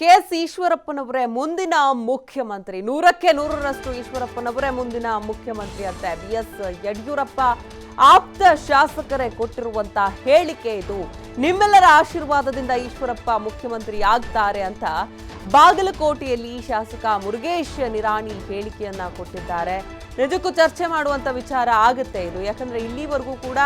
K S ಈಶ್ವರಪ್ಪನವರೇ, ಮುಂದಿನ ಮುಖ್ಯಮಂತ್ರಿ. ನೂರಕ್ಕೆ ನೂರರಷ್ಟು ಈಶ್ವರಪ್ಪನವರೇ, ಮುಂದಿನ ಮುಖ್ಯಮಂತ್ರಿ ಅಂತ ಬಿ ಎಸ್ ಯಡಿಯೂರಪ್ಪ ಆಪ್ತ ಶಾಸಕರೇ ಕೊಟ್ಟಿರುವಂತ ಹೇಳಿಕೆ ಇದು. ನಿಮ್ಮೆಲ್ಲರ ಆಶೀರ್ವಾದದಿಂದ ಈಶ್ವರಪ್ಪ ಮುಖ್ಯಮಂತ್ರಿ ಆಗ್ತಾರೆ ಅಂತ ಬಾಗಲಕೋಟೆಯಲ್ಲಿ ಶಾಸಕ ಮುರುಗೇಶ್ ನಿರಾಣಿ ಹೇಳಿಕೆಯನ್ನ ಕೊಟ್ಟಿದ್ದಾರೆ. ನಿಜಕ್ಕೂ ಚರ್ಚೆ ಮಾಡುವಂಥ ವಿಚಾರ ಆಗುತ್ತೆ ಇದು. ಯಾಕಂದರೆ ಇಲ್ಲಿವರೆಗೂ ಕೂಡ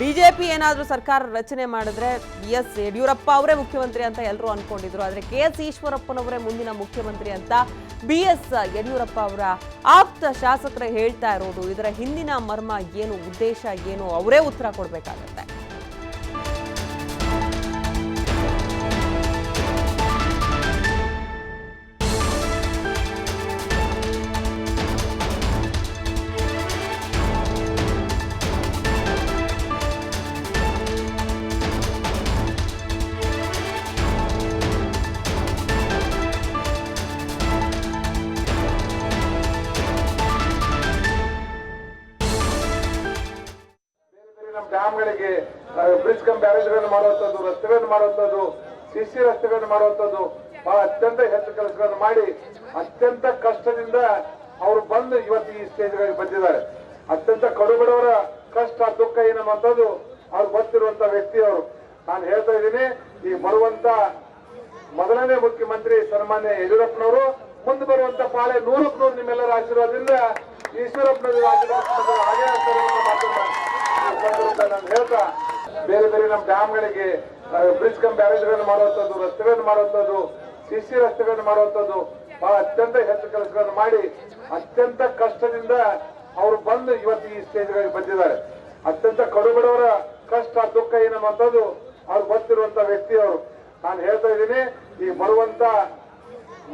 ಬಿ ಜೆ ಪಿ ಏನಾದರೂ ಸರ್ಕಾರ ರಚನೆ ಮಾಡಿದ್ರೆ ಎಸ್ ಯಡಿಯೂರಪ್ಪ ಅವರೇ ಮುಖ್ಯಮಂತ್ರಿ ಅಂತ ಎಲ್ಲರೂ ಅಂದ್ಕೊಂಡಿದ್ರು ಆದರೆ ಕೆ ಎಸ್ ಈಶ್ವರಪ್ಪನವರೇ ಮುಂದಿನ ಮುಖ್ಯಮಂತ್ರಿ ಅಂತ ಬಿ ಎಸ್ ಯಡಿಯೂರಪ್ಪ ಅವರ ಆಪ್ತ ಶಾಸಕರೇ ಹೇಳ್ತಾ ಇರೋದು. ಇದರ ಹಿಂದಿನ ಮರ್ಮ ಏನು, ಉದ್ದೇಶ ಏನು, ಅವರೇ ಉತ್ತರ ಕೊಡಬೇಕಾಗತ್ತೆ. ಡ್ಯಾಮ್ಗಳಿಗೆ ಬ್ರಿಡ್ಜ್ ಕಮ್ ಬ್ಯಾರೇಜ್ಗಳನ್ನು ಮಾಡುವಂಥದ್ದು, ರಸ್ತೆಗಳನ್ನು ಮಾಡುವಂಥದ್ದು ಸಿ ಸಿ ರಸ್ತೆಗಳನ್ನು ಮಾಡುವಂಥದ್ದು, ಬಹಳ ಅತ್ಯಂತ ಹೆಚ್ಚು ಕೆಲಸಗಳನ್ನು ಮಾಡಿ ಅತ್ಯಂತ ಕಷ್ಟದಿಂದ ಅವರು ಬಂದು ಇವತ್ತು ಈ ಸ್ಟೇಜ್ಗಳಿಗೆ ಬಂದಿದ್ದಾರೆ. ಅತ್ಯಂತ ಕಡುಬಡವರ ಕಷ್ಟ, ದುಃಖ ಏನನ್ನುವಂಥದ್ದು ಅವ್ರು ಗೊತ್ತಿರುವಂತ ವ್ಯಕ್ತಿ ಅವರು. ನಾನು ಹೇಳ್ತಾ ಇದ್ದೀನಿ, ಈ ಬರುವಂತ ಮೊದಲನೇ ಮುಖ್ಯಮಂತ್ರಿ ಸನ್ಮಾನ್ಯ ಯಡಿಯೂರಪ್ಪನವರು, ಮುಂದೆ ಬರುವಂತ ಪಾಳೆ ನೂರಕ್ಕೆ ನೂರು ನಿಮ್ಮೆಲ್ಲರ ಆಶೀರ್ವಾದದಿಂದ ಈಶ್ವರಪ್ಪನವರು ಆಶೀರ್ವಾದ ಹಾಗೆ ಅಂತ ನಾನು ಹೇಳ್ತಾ, ಬೇರೆ ಬೇರೆ ನಮ್ಮ ಡ್ಯಾಮ್ಗಳಿಗೆ ಬ್ರಿಡ್ಜ್ ಕಮ್ ಬ್ಯಾರೇಜ್ಗಳನ್ನು ಮಾಡುವಂಥದ್ದು, ರಸ್ತೆಗಳನ್ನು ಮಾಡುವಂಥದ್ದು ಸಿಸಿ ರಸ್ತೆಗಳನ್ನು ಮಾಡುವಂಥದ್ದು, ಬಹಳ ಅತ್ಯಂತ ಹೆಚ್ಚು ಕೆಲಸಗಳನ್ನು ಮಾಡಿ, ಅತ್ಯಂತ ಕಷ್ಟದಿಂದ ಅವರು ಬಂದು ಇವತ್ತು ಈ ಸ್ಟೇಜ್ಗಳಿಗೆ ಬಂದಿದ್ದಾರೆ. ಅತ್ಯಂತ ಕಡುಬಡವರ ಕಷ್ಟ, ದುಃಖ ಏನನ್ನುವಂಥದ್ದು ಅವ್ರು ವ್ಯಕ್ತಿ ಅವರು ನಾನು ಹೇಳ್ತಾ ಇದ್ದೀನಿ, ಈ ಬರುವಂತ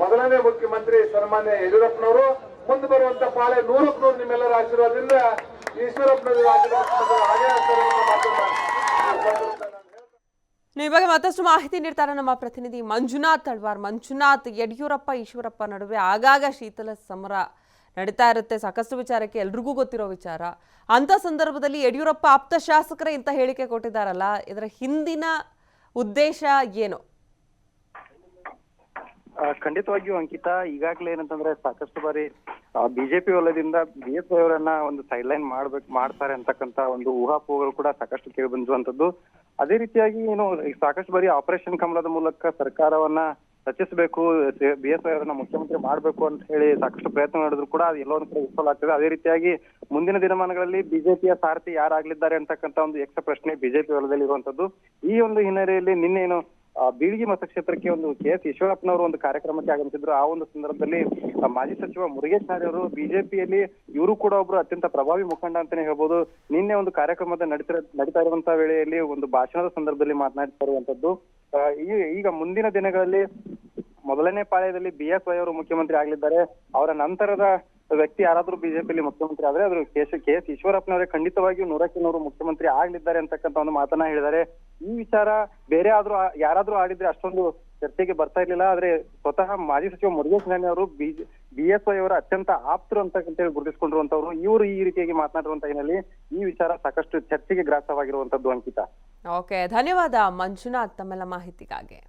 ಮೊದಲನೇ ಮುಖ್ಯಮಂತ್ರಿ ಸನ್ಮಾನ್ಯ ಯಡಿಯೂರಪ್ಪನವರು ಮುಂದೆ ಬರುವಂತ ಪಾಳೆ ನೂರಕ್ಕೆ ನೂರು ನಿಮ್ಮೆಲ್ಲರ ಆಶೀರ್ವಾದದಿಂದ ಈಶ್ವರಪ್ಪನವರು ರಾಜ್ಯದ ಮುಖ್ಯಮಂತ್ರಿ ಹಾಗೇ ಆಗ್ತಾರೆ ಅನ್ನೋ ಮಾತನ್ನ ಈ ಸಂದರ್ಭದಲ್ಲಿ ನಾನು ಹೇಳ್ತಾ ನೀವು ಇವಾಗ ಮತ್ತಷ್ಟು ಮಾಹಿತಿ ನೀಡ್ತಾರೆ ನಮ್ಮ ಪ್ರತಿನಿಧಿ ಮಂಜುನಾಥ್ ಅಳ್ವಾರ್. ಮಂಜುನಾಥ್, ಯಡಿಯೂರಪ್ಪ, ಈಶ್ವರಪ್ಪ ನಡುವೆ ಆಗಾಗ ಶೀತಲ ಸಮರ ನಡೀತಾ ಇರುತ್ತೆ. ಸಾಕಷ್ಟು ವಿಚಾರಕ್ಕೆ ಎಲ್ರಿಗೂ ಗೊತ್ತಿರೋ ವಿಚಾರ. ಅಂತ ಸಂದರ್ಭದಲ್ಲಿ ಯಡಿಯೂರಪ್ಪ ಆಪ್ತ ಶಾಸಕರೇ ಇಂಥ ಹೇಳಿಕೆ ಕೊಟ್ಟಿದ್ದಾರಲ್ಲ, ಇದರ ಹಿಂದಿನ ಉದ್ದೇಶ ಏನು? ಖಂಡಿತವಾಗಿಯೂ ಅಂಕಿತಾ ಈಗಾಗಲೇ ಏನಂತಂದ್ರೆ ಸಾಕಷ್ಟು ಬಾರಿ ಬಿಜೆಪಿ ವಲಯದಿಂದ ಬಿ ಎಸ್ ಅವರನ್ನ ಒಂದು ಸೈಡ್ಲೈನ್ ಮಾಡ್ಬೇಕು, ಮಾಡ್ತಾರೆ ಅಂತಕ್ಕಂತ ಒಂದು ಊಹಾಪೋಹಗಳು ಕೂಡ ಸಾಕಷ್ಟು ಕೇಳಿ ಬಂದಿರುವಂತದ್ದು ಅದೇ ರೀತಿಯಾಗಿ ಏನು ಸಾಕಷ್ಟು ಬಾರಿ ಆಪರೇಷನ್ ಕಮಲದ ಮೂಲಕ ಸರ್ಕಾರವನ್ನ ರಚಿಸಬೇಕು, ಬಿ ಎಸ್ ಅವರನ್ನ ಮುಖ್ಯಮಂತ್ರಿ ಮಾಡಬೇಕು ಅಂತ ಹೇಳಿ ಸಾಕಷ್ಟು ಪ್ರಯತ್ನ ಮಾಡಿದ್ರು ಕೂಡ ಅದು ಎಲ್ಲೋ ಕೂಡ ವಿಫಲ ಆಗ್ತದೆ. ಅದೇ ರೀತಿಯಾಗಿ ಮುಂದಿನ ದಿನಮಾನಗಳಲ್ಲಿ ಬಿಜೆಪಿಯ ಸಾರಥಿ ಯಾರಾಗ್ಲಿದ್ದಾರೆ ಅಂತಕ್ಕಂತ ಒಂದು ಯಕ್ಷ ಪ್ರಶ್ನೆ ಬಿಜೆಪಿ ವಲಯದಲ್ಲಿ ಇರುವಂತದ್ದು ಈ ಒಂದು ಹಿನ್ನೆಲೆಯಲ್ಲಿ ನಿನ್ನೇನು ಬೀಳ್ಗಿ ಮತಕ್ಷೇತ್ರಕ್ಕೆ ಒಂದು ಕೆ ಎಸ್ ಈಶ್ವರಪ್ಪನವರು ಒಂದು ಕಾರ್ಯಕ್ರಮಕ್ಕೆ ಆಗಮಿಸಿದ್ರು. ಆ ಒಂದು ಸಂದರ್ಭದಲ್ಲಿ ಮಾಜಿ ಸಚಿವ ಮುರುಗೇಶ್ ಅವರು ಬಿಜೆಪಿಯಲ್ಲಿ ಇವರು ಕೂಡ ಒಬ್ರು ಅತ್ಯಂತ ಪ್ರಭಾವಿ ಮುಖಂಡ ಅಂತಾನೆ ಹೇಳ್ಬೋದು. ನಿನ್ನೆ ಒಂದು ಕಾರ್ಯಕ್ರಮದ ನಡೀತಿರ ನಡೀತಾ ಇರುವಂತಹ ವೇಳೆಯಲ್ಲಿ ಒಂದು ಭಾಷಣದ ಸಂದರ್ಭದಲ್ಲಿ ಮಾತನಾಡ್ತಾ ಇರುವಂತದ್ದು. ಈಗ ಮುಂದಿನ ದಿನಗಳಲ್ಲಿ ಮೊದಲನೇ ಪಾಳ್ಯದಲ್ಲಿ ಬಿ ಎಸ್ ವೈ ಅವರು ಮುಖ್ಯಮಂತ್ರಿ ಆಗಲಿದ್ದಾರೆ. ಅವರ ನಂತರದ ವ್ಯಕ್ತಿ ಯಾರಾದ್ರೂ ಬಿಜೆಪಿಯಲ್ಲಿ ಮುಖ್ಯಮಂತ್ರಿ ಆದ್ರೆ ಅದ್ರ ಕೆ ಎಸ್ ಕೆ ಎಸ್ ಈಶ್ವರಪ್ಪನವರೇ ಖಂಡಿತವಾಗಿಯೂ ನೂರಕ್ಕೆ ನೂರು ಮುಖ್ಯಮಂತ್ರಿ ಆಗ್ಲಿದ್ದಾರೆ ಅಂತಕ್ಕಂತ ಒಂದು ಮಾತನ್ನ ಹೇಳಿದ್ದಾರೆ ಈ ವಿಚಾರ ಬೇರೆ ಆದ್ರೂ ಯಾರಾದ್ರೂ ಆಡಿದ್ರೆ ಅಷ್ಟೊಂದು ಚರ್ಚೆಗೆ ಬರ್ತಾ ಇರ್ಲಿಲ್ಲ. ಆದ್ರೆ ಸ್ವತಃ ಮಾಜಿ ಸಚಿವ ಮುರುಗೇಶ್ ನಾನಿ ಅವರು ಬಿಜೆ ಬಿ ಎಸ್ ವೈ ಅವರ ಅತ್ಯಂತ ಆಪ್ತರು ಅಂತ ಹೇಳಿ ಗುರುತಿಸಿಕೊಂಡಿರುವಂತವ್ರು ಇವರು ಈ ರೀತಿಯಾಗಿ ಮಾತನಾಡಿರುವಂತ ಹಿನ್ನೆಲೆ ಈ ವಿಚಾರ ಸಾಕಷ್ಟು ಚರ್ಚೆಗೆ ಗ್ರಾಸವಾಗಿರುವಂತದ್ದು ಅಂಕಿತ. ಓಕೆ ಧನ್ಯವಾದ ಮಂಜುನಾಥ್ ತಮ್ಮೆಲ್ಲ ಮಾಹಿತಿಗಾಗಿ.